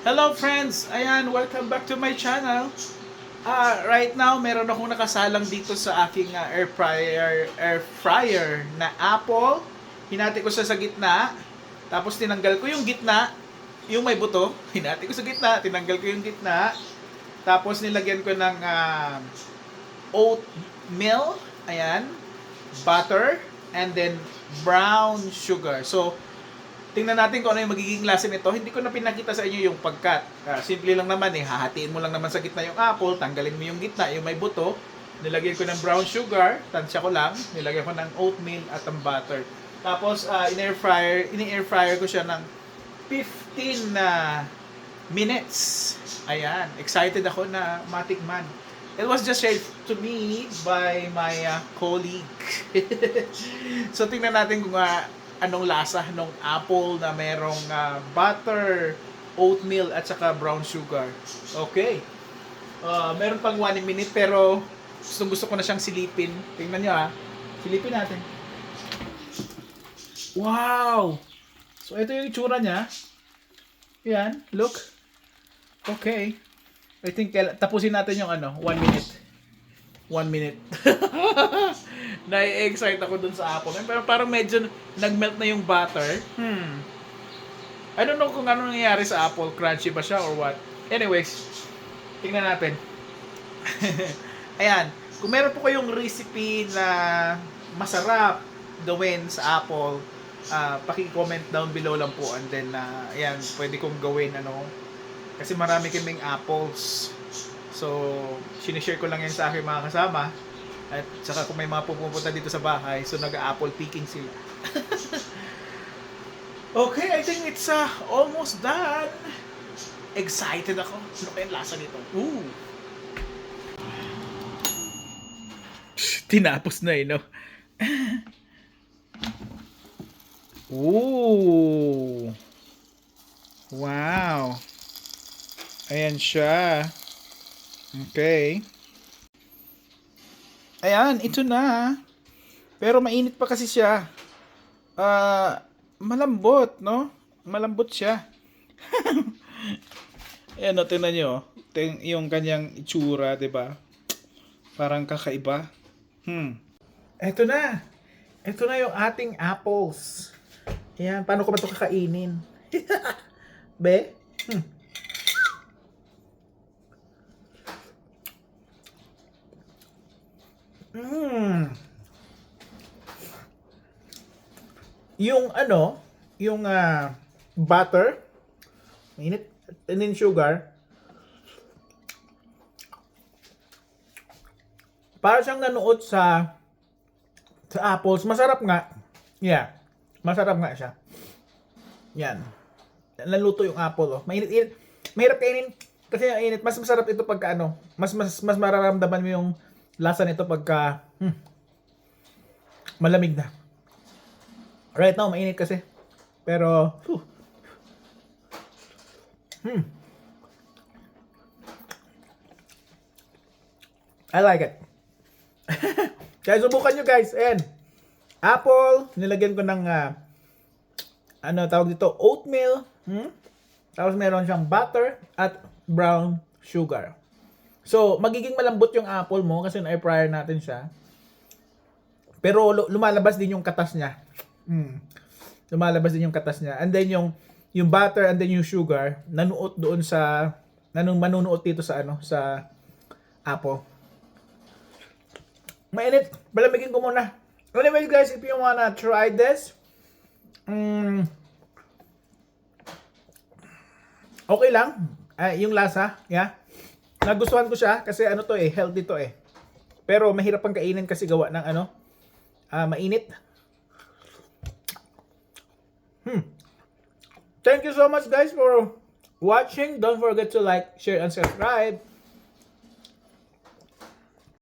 Hello friends! Ayan, welcome back to my channel. Ah, right now meron akong nakasalang dito sa aking ah, air fryer air fryer na apple. Hinati ko siya sa gitna. Tapos tinanggal ko yung gitna, yung may buto. Hinati ko sa gitna, tinanggal ko yung gitna. Tapos nilagyan ko ng ah, oatmeal, ayan, butter, and then brown sugar. So, tingnan natin kung ano yung magiging lasa nito. Hindi ko na pinakita sa inyo yung pagkat. Ah, simple lang naman eh, hahatiin mo lang naman sa gitna yung apple, tanggalin mo yung gitna, yung may buto, nilagyan ko ng brown sugar, tansya ko lang, nilagyan ko ng oatmeal at ang butter. Tapos, uh, in-air fryer, in-air fryer ko siya ng 15 na minutes. Ayan, excited ako na matikman. It was just shared to me by my uh, colleague. so tingnan natin kung uh, anong lasa ng apple na merong uh, butter, oatmeal at saka brown sugar. Okay. Uh, meron pang 1 minute pero gusto gusto ko na siyang silipin. Tingnan niyo ha. Silipin natin. Wow! So ito yung itsura niya. Yan, look. Okay. I think tapusin natin yung ano, 1 minute. 1 minute. Na-excite ako dun sa apple. Pero parang medyo nag-melt na yung butter. Hmm. I don't know kung ano nangyayari sa apple. Crunchy ba siya or what. Anyways, tingnan natin. Ayan. Kung meron po kayong recipe na masarap gawin sa apple, ah paki-comment down below lang po and then uh, ayan, pwede kong gawin ano kasi marami kaming apples. So, sinishare ko lang yan sa aking mga kasama. At saka kung may mga pupunta dito sa bahay, so nag-apple picking sila. okay, I think it's uh, almost done. Excited ako. Ano kaya lasa nito? Ooh. Tinapos na eh, no? Ooh. Wow. Ayan siya. Okay. Ayan, ito na. Pero mainit pa kasi siya. Ah, malambot, no? Malambot siya. Ayan, no, tingnan nyo. Ting, yung kanyang itsura, ba? Parang kakaiba. Hmm. Ito na. Ito na yung ating apples. Ayan, paano ko ba ito kakainin? Be? Hmm. Mm. Yung ano, yung ah, butter, mainit, and then sugar, para siyang nanood sa sa apples. Masarap nga. Yeah. Masarap nga siya. Yan. Naluto yung apple, oh. Mainit-init. Mahirap kainin kasi ang init. Mas masarap ito pagka ano, mas mas mas mararamdaman mo yung lasa nito pagka hmm, malamig na. Right now, mainit kasi. Pero, hmm. I like it. Kaya subukan nyo guys. Ayan. Apple. Nilagyan ko ng ah, ano tawag dito? Oatmeal. Hmm? Tapos meron siyang butter at brown sugar. So, magiging malambot yung apple mo kasi na-air fryer natin siya. Pero lu- lumalabas din yung katas niya. Mm. Lumalabas din yung katas niya. And then yung yung butter and then yung sugar nanuot doon sa nanong manunuot dito sa ano sa apple. Mainit. Balamigin ko muna. Anyways guys, if you wanna try this, mm, okay lang. Ay, yung lasa, yeah. Nagustuhan ko siya kasi ano to eh, healthy to eh. Pero mahirap pang kainin kasi gawa ng ano, ah, mainit. Hmm. Thank you so much guys for watching. Don't forget to like, share, and subscribe.